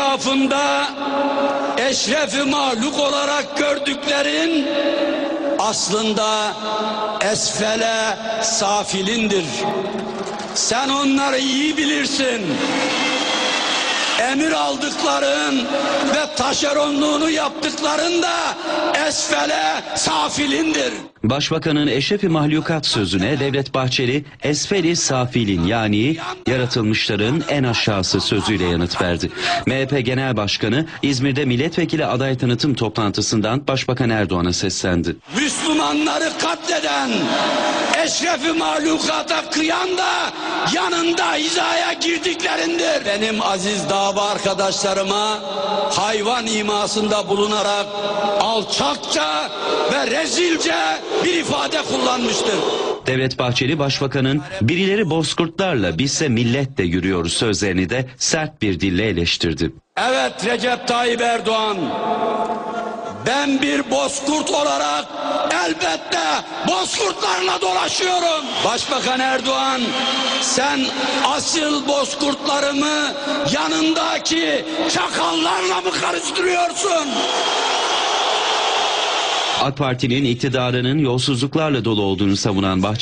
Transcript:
etrafında eşrefi mahluk olarak gördüklerin aslında esfele safilindir. Sen onları iyi bilirsin. Emir aldıkların taşeronluğunu yaptıkların da esfele safilindir. Başbakanın eşrefi mahlukat sözüne Devlet Bahçeli esfeli safilin yani yaratılmışların en aşağısı sözüyle yanıt verdi. MHP Genel Başkanı İzmir'de milletvekili aday tanıtım toplantısından Başbakan Erdoğan'a seslendi. Müslümanları katleden, eşrefi mahlukata kıyan da yanında hizaya girdiklerindir. Benim aziz dava arkadaşlarıma hayvan imasında bulunarak alçakça ve rezilce bir ifade kullanmıştır. Devlet Bahçeli Başbakanın birileri bozkurtlarla bizse milletle yürüyoruz sözlerini de sert bir dille eleştirdi. Evet Recep Tayyip Erdoğan ben bir bozkurt olarak elbette bozkurtlarla dolaşıyorum. Başbakan Erdoğan sen asıl bozkurtlarımı yanındaki çakallarla mı karıştırıyorsun? AK Parti'nin iktidarının yolsuzluklarla dolu olduğunu savunan Bahçeli